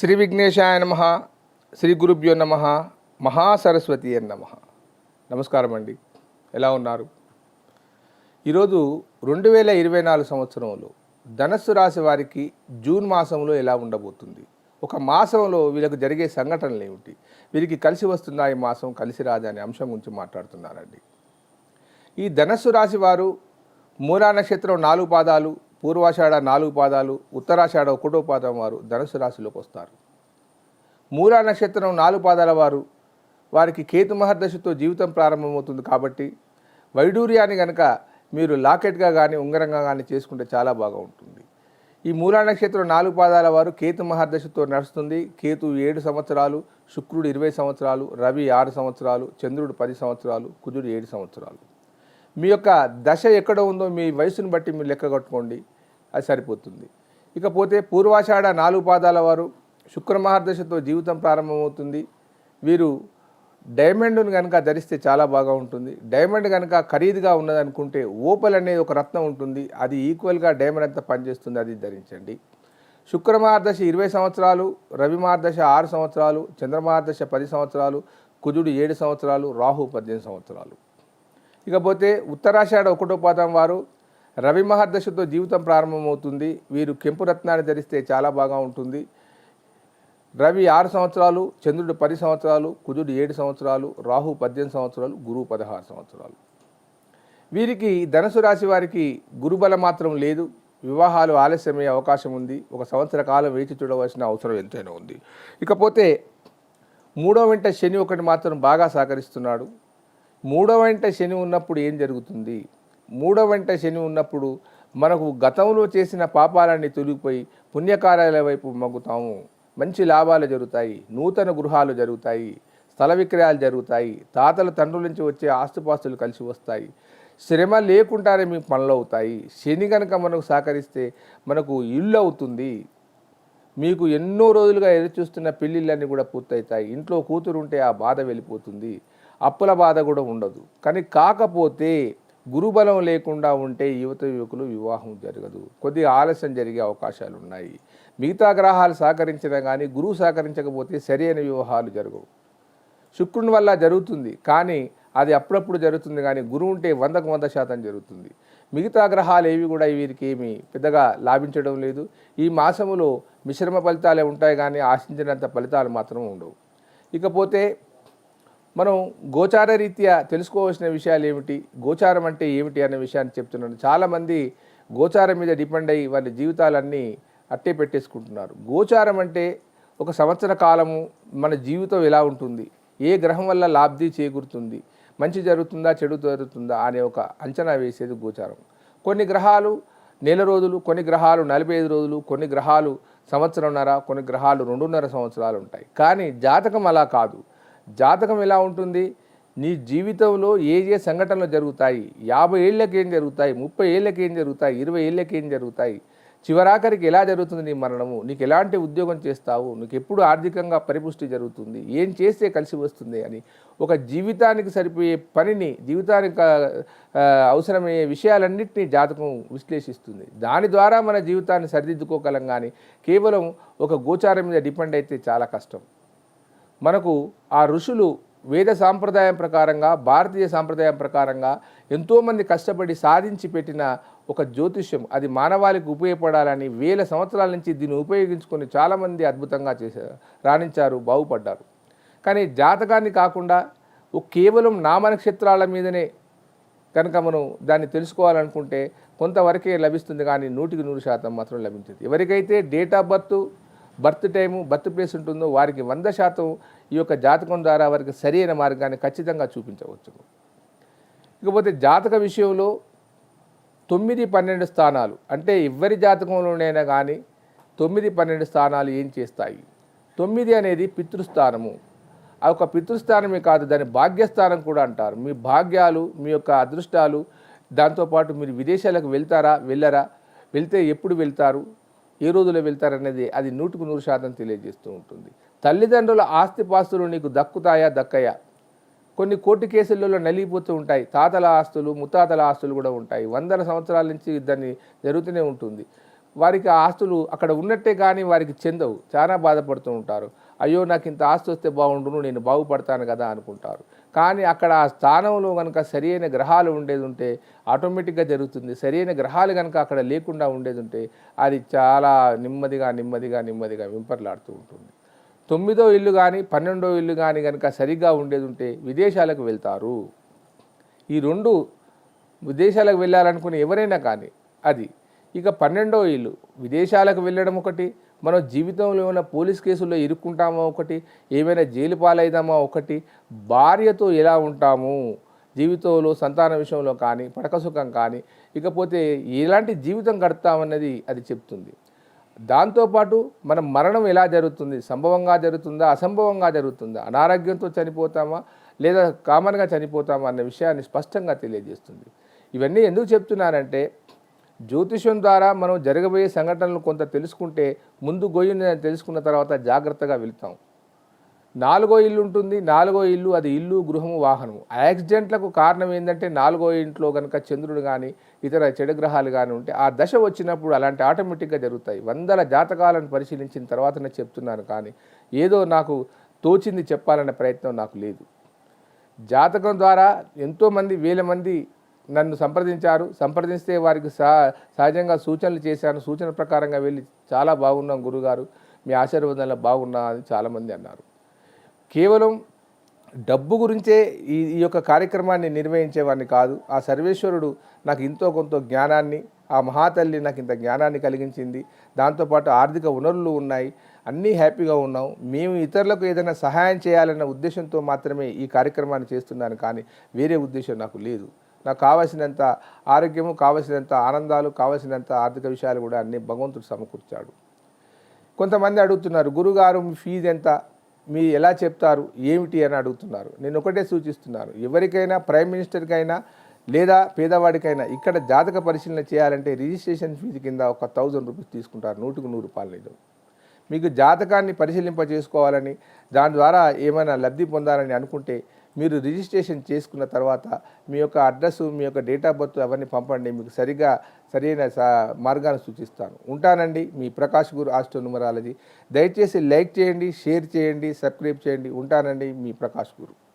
శ్రీ విఘ్నేశాయ నమ శ్రీ గురుభ్యో నమ మహాసరస్వతి అని నమ. నమస్కారం అండి. ఎలా ఉన్నారు? ఈరోజు రెండు వేల ఇరవై నాలుగు సంవత్సరంలో ధనస్సు రాశి వారికి జూన్ మాసంలో ఎలా ఉండబోతుంది? ఒక మాసంలో వీళ్ళకు జరిగే సంఘటనలు ఏమిటి? వీరికి కలిసి వస్తుందా ఈ మాసం కలిసి రాదా అనే అంశం గురించి మాట్లాడుతున్నారండి. ఈ ధనస్సు రాశి వారు మూలా నక్షత్రం నాలుగు పాదాలు పూర్వాషాఢ నాలుగు పాదాలు ఉత్తరాషాఢ ఒకటో పాదం వారు ధనుసు రాశిలోకి వస్తారు. మూలా నక్షత్రం నాలుగు పాదాల వారు వారికి కేతు మహర్దశతో జీవితం ప్రారంభమవుతుంది కాబట్టి వైడూర్యాన్ని కనుక మీరు లాకెట్గా కానీ ఉంగరంగా కానీ చేసుకుంటే చాలా బాగా ఉంటుంది. ఈ మూలా నక్షత్రం నాలుగు పాదాల వారు కేతు మహర్దశతో నడుస్తుంది. కేతు ఏడు సంవత్సరాలు శుక్రుడు ఇరవై సంవత్సరాలు రవి ఆరు సంవత్సరాలు చంద్రుడు పది సంవత్సరాలు కుజుడు ఏడు సంవత్సరాలు. మీ యొక్క దశ ఎక్కడ ఉందో మీ వయసును బట్టి మీరు లెక్క కట్టుకోండి. అది సరిపోతుంది. ఇకపోతే పూర్వాషాఢ నాలుగు పాదాల వారు శుక్ర మహర్దశతో జీవితం ప్రారంభమవుతుంది. వీరు డైమండ్ను కనుక ధరిస్తే చాలా బాగా ఉంటుంది. డైమండ్ కనుక ఖరీదుగా ఉన్నదనుకుంటే ఓపల్ అనేది ఒక రత్నం ఉంటుంది. అది ఈక్వల్గా డైమండ్ అంతా పనిచేస్తుంది. అది ధరించండి. శుక్రమార్దశ ఇరవై సంవత్సరాలు రవిమార్దశ ఆరు సంవత్సరాలు చంద్రమార్దశ పది సంవత్సరాలు కుజుడు ఏడు సంవత్సరాలు రాహు పద్దెనిమిది సంవత్సరాలు. ఇకపోతే ఉత్తరాషాఢ ఒకటో పాదం వారు రవి మహర్దశతో జీవితం ప్రారంభమవుతుంది. వీరు కెంపు రత్నాన్ని ధరిస్తే చాలా బాగా ఉంటుంది. రవి ఆరు సంవత్సరాలు చంద్రుడు పది సంవత్సరాలు కుజుడు ఏడు సంవత్సరాలు రాహు పద్దెనిమిది సంవత్సరాలు గురువు పదహారు సంవత్సరాలు. వీరికి ధనుసు రాశి వారికి గురుబలం మాత్రం లేదు. వివాహాలు ఆలస్యమయ్యే అవకాశం ఉంది. ఒక సంవత్సర కాలం వేచి చూడవలసిన అవసరం ఎంతైనా ఉంది. ఇకపోతే మూడో వెంట శని ఒకటి మాత్రం బాగా సహకరిస్తున్నాడు. మూడో వెంట శని ఉన్నప్పుడు ఏం జరుగుతుంది? మూడో వెంట శని ఉన్నప్పుడు మనకు గతంలో చేసిన పాపాలన్నీ తొలగిపోయి పుణ్యకార్యాల వైపు మగ్గుతాము. మంచి లాభాలు జరుగుతాయి నూతన గృహాలు జరుగుతాయి స్థల విక్రయాలు జరుగుతాయి తాతల తండ్రుల నుంచి వచ్చే ఆస్తుపాస్తులు కలిసి వస్తాయి. శ్రమ లేకుండానే మీ పనులు అవుతాయి. శని కనుక మనకు సహకరిస్తే మనకు ఇల్లు అవుతుంది. మీకు ఎన్నో రోజులుగా ఎదురు చూస్తున్న పెళ్ళిళ్ళన్నీ కూడా పూర్తవుతాయి. ఇంట్లో కూతురు ఉంటే ఆ బాధ వెళ్ళిపోతుంది. అప్పుల బాధ కూడా ఉండదు. కానీ కాకపోతే గురుబలం లేకుండా ఉంటే యువత యువకులు వివాహం జరగదు. కొద్దిగా ఆలస్యం జరిగే అవకాశాలు ఉన్నాయి మిగతా గ్రహాలు సహకరించినా కానీ గురువు సహకరించకపోతే సరైన వివాహాలు జరగవు. శుక్రుని వల్ల జరుగుతుంది. కానీ అది అప్పుడప్పుడు జరుగుతుంది కానీ గురువు ఉంటే వందకు వంద శాతం జరుగుతుంది. మిగతా గ్రహాలు ఏవి కూడా వీరికి ఏమి పెద్దగా లాభించడం లేదు. ఈ మాసములో మిశ్రమ ఫలితాలే ఉంటాయి కానీ ఆశించినంత ఫలితాలు మాత్రం ఉండవు. ఇకపోతే మనం గోచార రీత్యా తెలుసుకోవాల్సిన విషయాలు ఏమిటి? గోచారం అంటే ఏమిటి అనే విషయాన్ని చెప్తున్నాను. చాలామంది గోచారం మీద డిపెండ్ అయ్యి వారి జీవితాలన్నీ అట్టే పెట్టేసుకుంటున్నారు. గోచారం అంటే ఒక సంవత్సర కాలము మన జీవితం ఎలా ఉంటుంది? ఏ గ్రహం వల్ల లాబ్ధి చేకూరుతుంది? మంచి జరుగుతుందా చెడు జరుగుతుందా అనే ఒక అంచనా వేసేది గోచారం. కొన్ని గ్రహాలు నెల రోజులు కొన్ని గ్రహాలు నలభై ఐదు రోజులు కొన్ని గ్రహాలు సంవత్సరంన్నర కొన్ని గ్రహాలు రెండున్నర సంవత్సరాలు ఉంటాయి. కానీ జాతకం అలా కాదు. జాతకం ఎలా ఉంటుంది? నీ జీవితంలో ఏ ఏ సంఘటనలు జరుగుతాయి? యాభై ఏళ్ళకి ఏం జరుగుతాయి? ముప్పై ఏళ్ళకి ఏం జరుగుతాయి? ఇరవై ఏళ్ళకి ఏం జరుగుతాయి? చివరాఖరికి ఎలా జరుగుతుంది నీ మరణము? నీకు ఎలాంటి ఉద్యోగం చేస్తావు? నీకు ఎప్పుడు ఆర్థికంగా పరిపుష్టి జరుగుతుంది? ఏం చేస్తే కలిసి వస్తుంది అని ఒక జీవితానికి సరిపోయే పనిని జీవితానికి అవసరమయ్యే విషయాలన్నింటినీ జాతకం విశ్లేషిస్తుంది. దాని ద్వారా మన జీవితాన్ని సరిదిద్దుకోగలం కానీ కేవలం ఒక గోచారం మీద డిపెండ్ అయితే చాలా కష్టం. మనకు ఆ ఋషులు వేద సాంప్రదాయం ప్రకారంగా భారతీయ సాంప్రదాయం ప్రకారంగా ఎంతోమంది కష్టపడి సాధించి పెట్టిన ఒక జ్యోతిష్యం. అది మానవాళికి ఉపయోగపడాలని వేల సంవత్సరాల నుంచి దీన్ని ఉపయోగించుకొని చాలామంది అద్భుతంగా చేశారు రాణించారు బాగుపడ్డారు. కానీ జాతకాన్ని కాకుండా కేవలం నామ నక్షత్రాల మీదనే కనుక మనం దాన్ని తెలుసుకోవాలనుకుంటే కొంతవరకే లభిస్తుంది కానీ నూటికి నూరు శాతం మాత్రం లభించదు. ఎవరికైతే date of birth birth time birth place ఉంటుందో వారికి వంద శాతం ఈ యొక్క జాతకం ద్వారా వారికి సరైన మార్గాన్ని ఖచ్చితంగా చూపించవచ్చు. ఇకపోతే జాతక విషయంలో తొమ్మిది పన్నెండు స్థానాలు. అంటే ఎవరి జాతకంలోనైనా కానీ తొమ్మిది పన్నెండు స్థానాలు ఏం చేస్తాయి? తొమ్మిది అనేది పితృస్థానము. ఆ యొక్క పితృస్థానమే కాదు దాని భాగ్యస్థానం కూడా అంటారు. మీ భాగ్యాలు మీ యొక్క అదృష్టాలు దాంతోపాటు మీరు విదేశాలకు వెళ్తారా వెళ్ళరా వెళ్తే ఎప్పుడు వెళ్తారు ఏ రోజులో వెళ్తారనేది అది నూటికి నూరు శాతం తెలియజేస్తూ ఉంటుంది. తల్లిదండ్రుల ఆస్తిపాస్తులు నీకు దక్కుతాయా దక్కయా? కొన్ని కోర్టు కేసులలో నలిగిపోతూ ఉంటాయి. తాతల ఆస్తులు ముత్తాతల ఆస్తులు కూడా ఉంటాయి. వందల సంవత్సరాల నుంచి దాన్ని జరుగుతూనే ఉంటుంది. వారికి ఆస్తులు అక్కడ ఉన్నట్టే కానీ వారికి చెందవు. చాలా బాధపడుతూ ఉంటారు. అయ్యో నాకు ఇంత ఆస్తి వస్తే బాగుండును నేను బాగుపడతాను కదా అనుకుంటారు. కానీ అక్కడ ఆ స్థానంలో కనుక సరైన గ్రహాలు ఉండేది ఉంటే ఆటోమేటిక్గా జరుగుతుంది. సరైన గ్రహాలు కనుక అక్కడ లేకుండా ఉండేది ఉంటే అది చాలా నెమ్మదిగా నెమ్మదిగా నెమ్మదిగా వింపర్లాడుతూ ఉంటుంది. తొమ్మిదో ఇల్లు కానీ పన్నెండో ఇల్లు కానీ కనుక సరిగ్గా ఉండేది ఉంటే విదేశాలకు వెళ్తారు. ఈ రెండు విదేశాలకు వెళ్ళాలనుకునే ఎవరైనా కానీ అది ఇక పన్నెండో ఇల్లు విదేశాలకు వెళ్ళడం ఒకటి మనం జీవితంలో ఏమైనా పోలీస్ కేసుల్లో ఇరుక్కుంటామో ఒకటి ఏమైనా జైలు పాలైదామా ఒకటి భార్యతో ఎలా ఉంటాము జీవితంలో సంతాన విషయంలో కానీ పడకసుఖం కానీ ఇకపోతే ఎలాంటి జీవితం గడుపుతామన్నది అది చెప్తుంది. దాంతోపాటు మనం మరణం ఎలా జరుగుతుంది? సంభవంగా జరుగుతుందా? అసంభవంగా జరుగుతుందా? అనారోగ్యంతో చనిపోతామా? లేదా కామన్గా చనిపోతామా అన్న విషయాన్ని స్పష్టంగా తెలియజేస్తుంది. ఇవన్నీ ఎందుకు చెప్తున్నానంటే జ్యోతిష్యం ద్వారా మనం జరగబోయే సంఘటనలు కొంత తెలుసుకుంటే ముందు గొయ్యిని తెలుసుకున్న తర్వాత జాగ్రత్తగా వెళ్తాం. నాలుగో ఇల్లు ఉంటుంది నాలుగో ఇల్లు అది ఇల్లు గృహము వాహనము. యాక్సిడెంట్లకు కారణం ఏంటంటే నాలుగో ఇంట్లో కనుక చంద్రుడు కానీ ఇతర చెడు గ్రహాలు కానీ ఉంటే ఆ దశ వచ్చినప్పుడు అలాంటి ఆటోమేటిక్గా జరుగుతాయి. వందల జాతకాలను పరిశీలించిన తర్వాతనే చెప్తున్నాను కానీ ఏదో నాకు తోచింది చెప్పాలనే ప్రయత్నం నాకు లేదు. జాతకం ద్వారా ఎంతోమంది వేల మంది నన్ను సంప్రదించారు. సంప్రదిస్తే వారికి సహ సహజంగా సూచనలు చేశాను. సూచన ప్రకారంగా వెళ్ళి చాలా బాగున్నాం గురుగారు. మీ ఆశీర్వాదంలో బాగున్నా అని చాలామంది అన్నారు. కేవలం డబ్బు గురించే ఈ ఈ యొక్క కార్యక్రమాన్ని నిర్వహించేవాడిని కాదు. ఆ సర్వేశ్వరుడు నాకు ఇంతో కొంత జ్ఞానాన్ని ఆ మహాతల్లి నాకు ఇంత జ్ఞానాన్ని కలిగించింది. దాంతోపాటు ఆర్థిక వనరులు ఉన్నాయి. అన్నీ హ్యాపీగా ఉన్నాం. మేము ఇతరులకు ఏదైనా సహాయం చేయాలన్న ఉద్దేశంతో మాత్రమే ఈ కార్యక్రమాన్ని చేస్తున్నాను. కానీ వేరే ఉద్దేశం నాకు లేదు. నాకు కావలసినంత ఆరోగ్యము కావలసినంత ఆనందాలు కావలసినంత ఆర్థిక విషయాలు కూడా అన్నీ భగవంతుడు సమకూర్చాడు. కొంతమంది అడుగుతున్నారు గురుగారు ఫీజు ఎంత? మీ ఎలా చెప్తారు? ఏమిటి అని అడుగుతున్నారు. నేను ఒకటే సూచిస్తున్నాను. ఎవరికైనా ప్రైమ్ మినిస్టర్కైనా లేదా పేదవాడికైనా ఇక్కడ జాతక పరిశీలన చేయాలంటే రిజిస్ట్రేషన్ ఫీజు కింద ఒక థౌజండ్ రూపీస్ తీసుకుంటారు. నూటికి నూరు రూపాయలు లేదు. మీకు జాతకాన్ని పరిశీలింప చేసుకోవాలని దాని ద్వారా ఏమైనా లబ్ధి పొందాలని అనుకుంటే మీరు రిజిస్ట్రేషన్ చేసుకున్న తర్వాత మీ యొక్క అడ్రస్ మీ యొక్క డేట్ ఆఫ్ బర్త్ అవన్నీ పంపండి. మీకు సరిగా సరైన సా- మార్గాన్ని సూచిస్తాను. ఉంటానండి. మీ ప్రకాష్ గురు ఆస్ట్రో న్యూమరాలజీ. దయచేసి లైక్ చేయండి షేర్ చేయండి సబ్స్క్రైబ్ చేయండి. ఉంటానండి మీ ప్రకాష్ గురు.